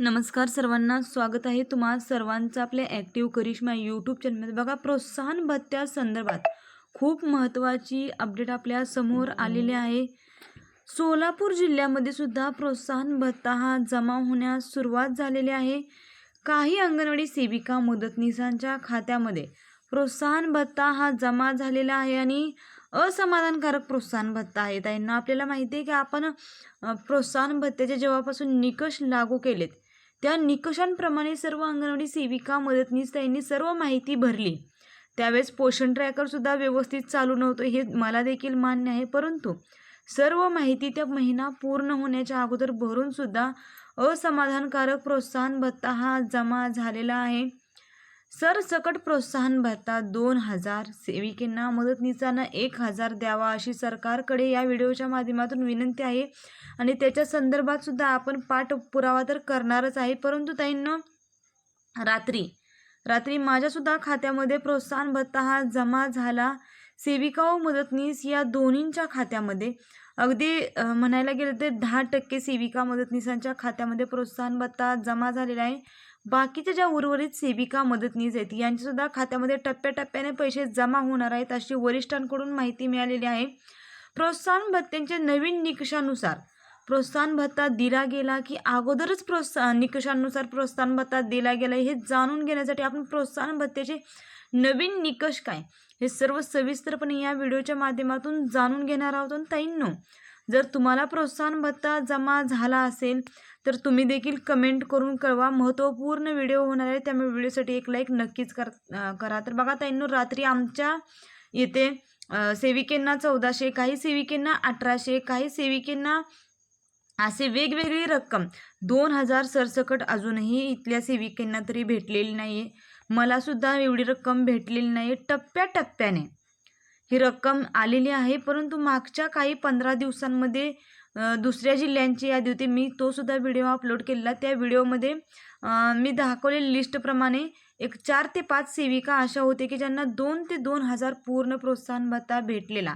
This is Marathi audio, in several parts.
नमस्कार सर्वांना स्वागत आहे तुम्हा सर्वांचं आपल्या ॲक्टिव्ह करिश्मा यूट्यूब चॅनलमध्ये बघा प्रोत्साहन भत्त्या संदर्भात खूप महत्त्वाची अपडेट आपल्यासमोर आलेली आहे. सोलापूर जिल्ह्यामध्ये सुद्धा प्रोत्साहन भत्ता हा जमा होण्यास सुरुवात झालेली आहे. काही अंगणवाडी सेविका मदतनीसांच्या खात्यामध्ये प्रोत्साहन भत्ता हा जमा झालेला आहे आणि असमाधानकारक प्रोत्साहन भत्ता आहे. त्यांना आपल्याला माहिती आहे की आपण प्रोत्साहन भत्त्याचे जेव्हापासून निकष लागू केलेत त्या निकषांप्रमाणे सर्व अंगणवाडी सेविका मदतनीस त्यांनी सर्व माहिती भरली. त्यावेळेस पोषण ट्रॅकरसुद्धा व्यवस्थित चालू नव्हतं हे मला देखील मान्य आहे. परंतु सर्व माहिती त्या महिना पूर्ण होण्याच्या अगोदर भरूनसुद्धा असमाधानकारक प्रोत्साहन भत्ता हा जमा झालेला आहे. सरसकट प्रोत्साहन भत्ता दोन हजार. सेविकेंना मदतनीसांना एक हजार द्यावा अशी सरकारकडे या व्हिडिओच्या माध्यमातून विनंती आहे. आणि त्याच्या संदर्भात सुद्धा आपण पाठपुरावा तर करणारच आहे परंतु ताईंना रात्री रात्री माझ्यासुद्धा खात्यामध्ये प्रोत्साहन भत्ता हा जमा झाला. सेविका व मदतनीस या दोन्हींच्या खात्यामध्ये अगदी म्हणायला गेलं तर दहा टक्के सेविका मदतनीसांच्या खात्यामध्ये प्रोत्साहन भत्ता जमा झालेला आहे. बाकीच्या ज्या उर्वरित सेविका मदतनीस आहेत यांच्यासुद्धा खात्यामध्ये टप्प्याटप्प्याने पैसे जमा होणार आहेत अशी वरिष्ठांकडून माहिती मिळालेली आहे. प्रोत्साहन भत्त्यांच्या नवीन निकषानुसार प्रोत्साहन भत्ता दिला गेला की अगोदरच प्रोत्साहन निकषानुसार प्रोत्साहन भत्ता दिला गेला हे जाणून घेण्यासाठी आपण प्रोत्साहन भत्त्याचे नवीन निकष काय? हे सर्व सविस्तरपणे या व्हिडिओच्या माध्यमातून जाणून घेणार आहोत. आणि ताईंनो जर तुम्हाला प्रोत्साहन भत्ता जमा झाला असेल तर तुम्ही देखील कमेंट करून कळवा. महत्त्वपूर्ण व्हिडिओ होणार आहे त्यामुळे व्हिडिओसाठी एक लाईक नक्कीच कर करा. तर बघा ताईंनो रात्री आमच्या येथे सेविकेंना चौदाशे काही सेविकेंना अठराशे काही सेविकेंना असे वेगवेगळी रक्कम. दोन हजार सरसकट अजूनही इथल्या सेविकेंना तरी भेटलेली नाही आहे मला सुद्धा एवढी रक्कम भेटलेली नाही आहे टप्प्याटप्प्याने. ही रक्कम आलेली आहे परंतु मागच्या काही पंधरा दिवसांमध्ये दुसऱ्या जिल्ह्यांची यादी होती. मी तोसुद्धा व्हिडिओ अपलोड केलेला. त्या व्हिडिओमध्ये मी दाखवलेल्या लिस्टप्रमाणे एक चार ते पाच सेविका अशा होते की ज्यांना दोन ते दोन हजार पूर्ण प्रोत्साहन भत्ता भेटलेला.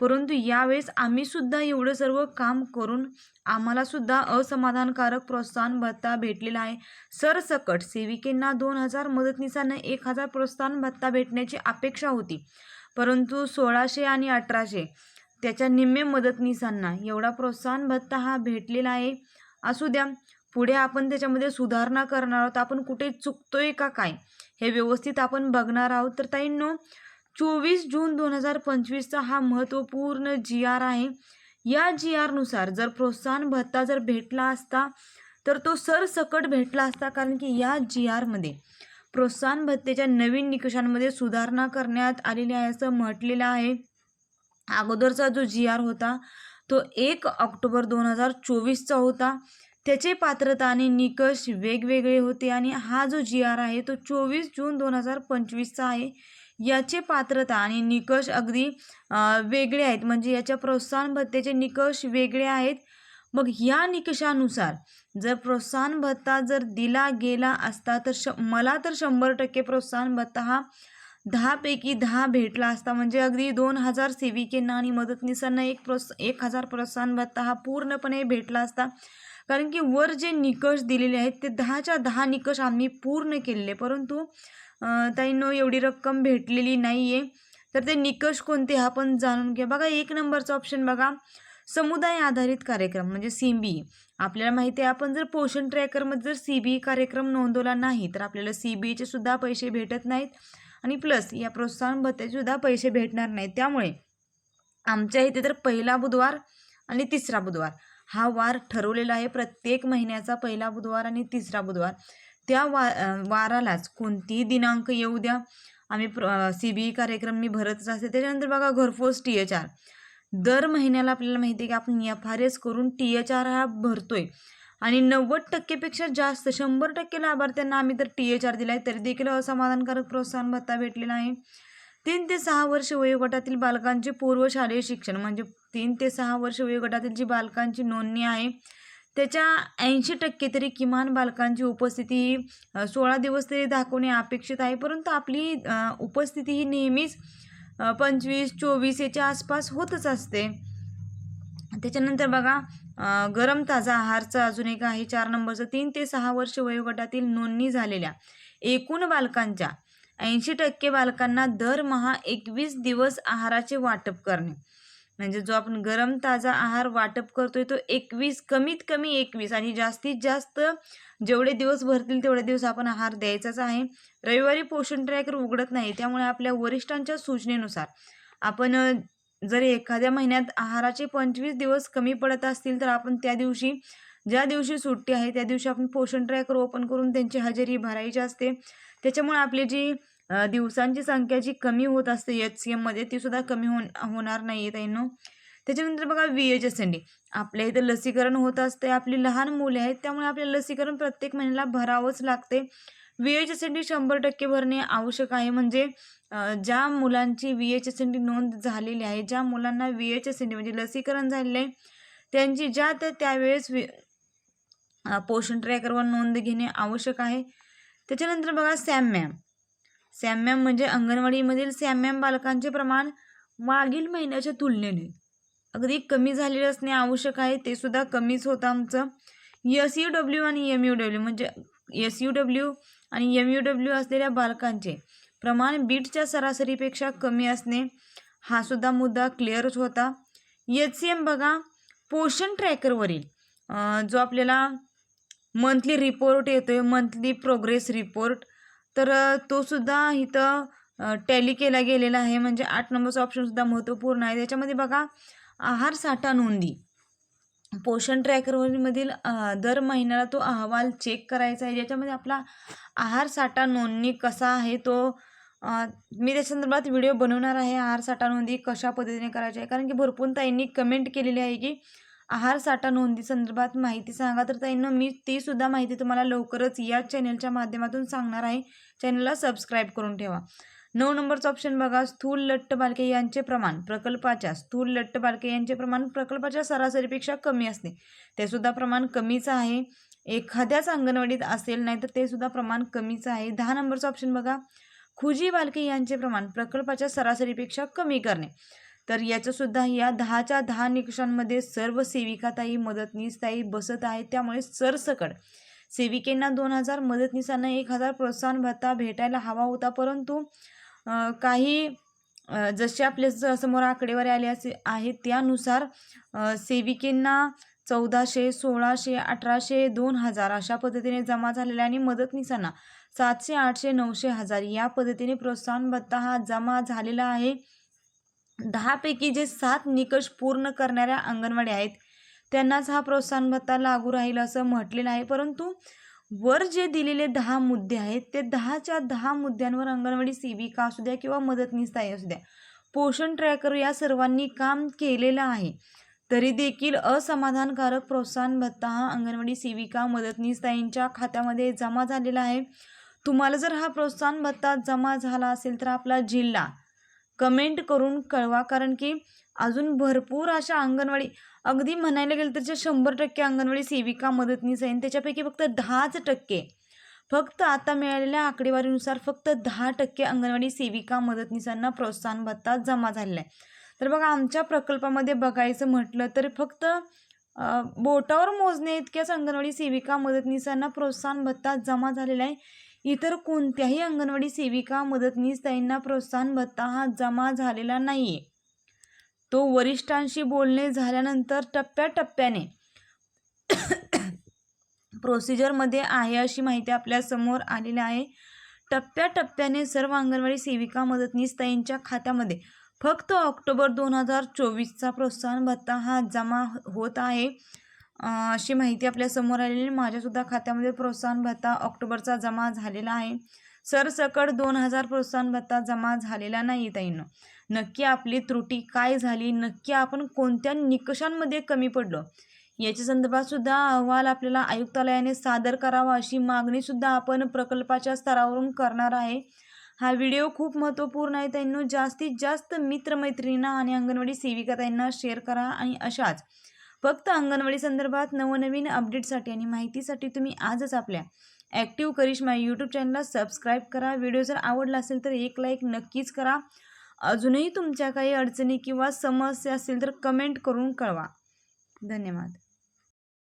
परंतु यावेळेस आम्ही सुद्धा एवढं सर्व काम करून आम्हाला सुद्धा असमाधानकारक प्रोत्साहन भत्ता भेटलेला आहे. सरसकट सेविकेंना दोन हजार मदतनीसांना एक हजार प्रोत्साहन भत्ता भेटण्याची अपेक्षा होती. परंतु सोळाशे आणि अठराशे त्याच्या निम्मे मदतनीसांना एवढा प्रोत्साहन भत्ता हा भेटलेला आहे. असू द्या पुढे आपण त्याच्यामध्ये सुधारणा करणार आहोत आपण कुठे चुकतोय का काय हे व्यवस्थित आपण बघणार आहोत. तर ताईंनो चोवीस जून दोन हजार पंचवीसचा हा महत्त्वपूर्ण जी आर आहे. या जी आरनुसार जर प्रोत्साहन भत्ता जर भेटला असता तर तो सरसकट भेटला असता कारण की या जी आरमध्ये प्रोत्साहन भत्तेच्या नवीन निकषांमध्ये सुधारणा करण्यात आलेली आहे असं म्हटलेलं आहे. अगोदरचा जो जी आर होता तो एक ऑक्टोबर दोन हजार चोवीसचा होता. त्याचे पात्रता आणि निकष वेगवेगळे होते आणि हा जो जी आर आहे तो चोवीस जून दोन हजार पंचवीसचा आहे. याचे पात्रता आणि निकष अगदी वेगळे आहेत. म्हणजे याच्या प्रोत्साहन भत्त्याचे निकष वेगळे आहेत. मग या निकषानुसार जर प्रोत्साहन भत्ता जर दिला गेला असता तर श मला तर शंभर टक्के प्रोत्साहन भत्ता हा दहापैकी दहा भेटला असता. म्हणजे अगदी दोन हजार सेविकेंना आणि मदतनीसांना एक प्रोत्स एक हजार प्रोत्साहन भत्ता हा पूर्णपणे भेटला असता. कारण की वर जे निकष दिलेले आहेत ते दहाच्या दहा निकष आम्ही पूर्ण केलेले. परंतु ताईंनो एवढी रक्कम भेटलेली नाही आहे तर ते निकष कोणते हा पण जाणून घ्या. बघा एक नंबरचा ऑप्शन बघा. समुदाय आधारित कार्यक्रम म्हणजे सी बी आपल्याला माहिती आहे आपण जर पोषण ट्रॅकरमध्ये जर सी बी कार्यक्रम नोंदवला नाही तर आपल्याला सी बीचे सुद्धा पैसे भेटत नाहीत. आणि प्लस या प्रोत्साहन भत्त्याचे सुद्धा पैसे भेटणार नाहीत. त्यामुळे आमच्या इथे तर पहिला बुधवार आणि तिसरा बुधवार. हा वार ठरवलेला आहे. प्रत्येक महिन्याचा पहिला बुधवार आणि तिसरा बुधवार. त्या वा वारालाच कोणतीही दिनांक येऊ द्या. आम्ही प्र सी बी कार्यक्रम मी भरतच असते. त्याच्यानंतर बघा घरपोच टी एच आर. दर महिन्याला आपल्याला माहिती आहे की आपण एफ आर एस करून टी एच आर हा भरतोय. आणि नव्वद टक्केपेक्षा जास्त शंभर टक्के लाभार्थ्यांना आम्ही तर टी एच आर दिला आहे तरी देखील असमाधानकारक प्रोत्साहन भत्ता भेटलेला आहे. तीन ते सहा वर्ष वयोगटातील बालकांचे पूर्व शालेय शिक्षण म्हणजे तीन ते सहा वर्ष वयोगटातील जी बालकांची नोंदणी आहे त्याच्या ऐंशी टक्के तरी किमान बालकांची उपस्थिती ही सोळा दिवस तरी दाखवणे अपेक्षित आहे. परंतु आपली उपस्थिती ही नेहमीच पंचवीस चोवीस याच्या आसपास होतच असते. त्याच्यानंतर बघा गरम ताजा आहारचा अजून एक आहे चार नंबरचं. तीन ते सहा वर्ष वयोगटातील नोंदणी झालेल्या एकूण बालकांच्या ऐंशी टक्के बालकांना दरमहा एकवीस दिवस आहाराचे वाटप करणे. म्हणजे जो आपण गरम ताजा आहार वाटप करतोय तो एकवीस कमीत कमी एकवीस आणि जास्तीत जास्त जेवढे दिवस भरतील तेवढे दिवस आपण आहार द्यायचाच आहे. रविवारी पोषण ट्रॅकर उघडत नाही त्यामुळे आपल्या वरिष्ठांच्या सूचनेनुसार आपण जर एखाद्या महिन्यात आहाराचे पंचवीस दिवस कमी पडत असतील तर आपण त्या दिवशी ज्या दिवशी सुट्टी आहे त्या दिवशी आपण पोषण ट्रॅकर ओपन करून त्यांची हजेरी भरायची असते. त्याच्यामुळे आपली जी दिवसांची संख्या जी कमी होत असते एच सी एममध्ये ती सुद्धा कमी होण होणार नाही आहे ताईंनो. त्याच्यानंतर बघा V H S N D आपल्या इथं लसीकरण होत असते आपली लहान मुले आहेत त्यामुळे आपल्याला लसीकरण प्रत्येक महिन्याला भरावंच लागते. V H S N D शंभर टक्के भरणे आवश्यक आहे. म्हणजे ज्या मुलांची V H S N D नोंद झालेली आहे ज्या मुलांना V H S N D म्हणजे लसीकरण झालेलं आहे त्यांची ज्या त्या त्यावेळेस वि पोषण ट्रॅकरवर नोंद घेणे आवश्यक आहे. त्याच्यानंतर बघा सॅम मॅम सॅम म्हणजे अंगणवाडीमधील सॅम बालकांचे प्रमाण मागील महिन्याच्या तुलनेने अगदी कमी झालेले असणे आवश्यक आहे. ते सुद्धा कमीच होतं आमचं. एस यू डब्ल्यू आणि एम यू डब्ल्यू म्हणजे एस यू डब्ल्यू आणि एम यू डब्ल्यू असलेल्या बालकांचे प्रमाण बीटच्या सरासरीपेक्षा कमी असणे हा सुद्धा मुद्दा क्लिअरच होता. एच सी एम बघा पोषण ट्रॅकरवरील जो आपल्याला मंथली रिपोर्ट येतो आहे मंथली प्रोग्रेस रिपोर्ट तर तोसुद्धा तो सुद्धा इथं टॅली केला गेलेला आहे. म्हणजे आठ नंबरचा ऑप्शनसुद्धा महत्त्वपूर्ण आहे. त्याच्यामध्ये बघा आहार साठा नोंदी. पोषण ट्रॅकरमधील दर महिन्याला तो अहवाल चेक करायचा आहे. ज्याच्यामध्ये आपला आहार साठा नोंदणी कसा आहे तो मी त्या संदर्भात व्हिडिओ बनवणार आहे. आहार साठा नोंदी कशा पद्धतीने करायची आहे? कारण की भरपूर ताईंनी कमेंट केलेली आहे की आहार साठा नोंदी संदर्भात माहिती सांगा. तर ताईंनो मी ती सुद्धा माहिती तुम्हाला लवकरच या चॅनेलच्या माध्यमातून सांगणार आहे. चॅनलला सबस्क्राईब करून ठेवा. नऊ नंबरचं ऑप्शन बघा. स्थूल लट्ट बालके यांचे प्रमाण प्रकल्पाच्या स्थूल लट्ट बालके यांचे प्रमाण प्रकल्पाच्या सरासरीपेक्षा कमी असते. ते सुद्धा प्रमाण कमीच आहे. एखाद्याच अंगणवाडीत असेल नाही तर ते सुद्धा प्रमाण कमीच आहे. दहा नंबरचं ऑप्शन बघा. खुजी बालके यांचे प्रमाण प्रकल्पाच्या सरासरीपेक्षा कमी करणे. तर याचंसुद्धा या दहाच्या दहा निकषांमध्ये सर्व सेविकाताई मदतनीसताई बसत आहेत. त्यामुळे सरसकट सेविकेंना दोन हजार मदतनीसांना एक हजार प्रोत्साहन भत्ता भेटायला हवा होता. परंतु काही जसे आपल्यासमोर आकडेवारी आले असे आहेत त्यानुसार सेविकेंना चौदाशे सोळाशे अठराशे दोन हजार अशा पद्धतीने जमा झालेल्या आणि मदतनीसांना सातशे आठशे नऊशे हजार या पद्धतीने प्रोत्साहन भत्ता हा जमा झालेला आहे. दहापैकी जे सात निकष पूर्ण करणाऱ्या अंगणवाडी आहेत त्यांनाच हा प्रोत्साहन भत्ता लागू राहील असं म्हटलेलं आहे. परंतु वर जे दिलेले दहा मुद्दे आहेत ते दहाच्या दहा मुद्द्यांवर अंगणवाडी सेविका असू द्या किंवा मदतनीस असू द्या पोषण ट्रॅकर या सर्वांनी काम केलेलं आहे. तरी देखील असमाधानकारक प्रोत्साहन भत्ता हा अंगणवाडी सेविका मदतनीस ताईंच्या खात्यामध्ये जमा झालेला आहे. तुम्हाला जर हा प्रोत्साहन भत्ता जमा झाला असेल तर आपला जिल्हा कमेंट करून कळवा. कारण की अजून भरपूर अशा अंगणवाडी अगदी म्हणायला गेलं तर जे शंभर टक्के अंगणवाडी सेविका मदतनीस आहे त्याच्यापैकी फक्त दहाच टक्के फक्त आता मिळालेल्या आकडेवारीनुसार फक्त दहा टक्के अंगणवाडी सेविका मदतनीसांना प्रोत्साहन भत्ता जमा झालेला आहे. तर बघा आमच्या प्रकल्पामध्ये बघायचं म्हटलं तर फक्त बोटावर मोजणे इतक्याच अंगणवाडी सेविका मदतनीसांना प्रोत्साहन भत्ता जमा झालेला आहे. इतर कोणत्याही अंगणवाडी सेविका मदतनीस ताईंना प्रोत्साहन भत्ता हा जमा झालेला नाही आहे तो वरिष्ठांशी बोलणे झाल्यानंतर टप्प्याटप्प्याने प्रोसिजरमध्ये आहे अशी माहिती आपल्यासमोर आलेली आहे. टप्प्याटप्प्याने सर्व अंगणवाडी सेविका मदतनीस ताईंच्या खात्यामध्ये फक्त ऑक्टोबर दोन हजार चोवीसचा प्रोत्साहन भत्ता हा जमा होत आहे. अशी माहिती आपल्यासमोर आलेली. आहे. माझ्यासुद्धा खात्यामध्ये प्रोत्साहन भत्ता ऑक्टोबरचा जमा झालेला आहे. सरसकट दोन हजार प्रोत्साहन भत्ता जमा झालेला नाही ताईंनो. नक्की आपली त्रुटी काय झाली? नक्की आपण कोणत्या निकषांमध्ये कमी पडलो? याच्या संदर्भात सुद्धा अहवाल आपल्याला आयुक्तालयाने सादर करावा अशी मागणी सुद्धा आपण प्रकल्पाच्या स्तरावरून करणार आहे. हा व्हिडिओ खूप महत्त्वपूर्ण आहे त्यांना जास्तीत जास्त मित्रमैत्रिणींना आणि अंगणवाडी सेविका त्यांना शेअर करा आणि अशाच फक्त अंगणवाडी संदर्भात नवनवीन अपडेटसाठी आणि माहितीसाठी तुम्ही आजच आपल्या ॲक्टिव्ह करिश्मा यूट्यूब चॅनलला सबस्क्राईब करा. व्हिडिओ जर आवडला असेल तर एक लाईक नक्कीच करा. अजूनही तुमच्या काही अडचणी किंवा समस्या असतील तर कमेंट करून कळवा. धन्यवाद.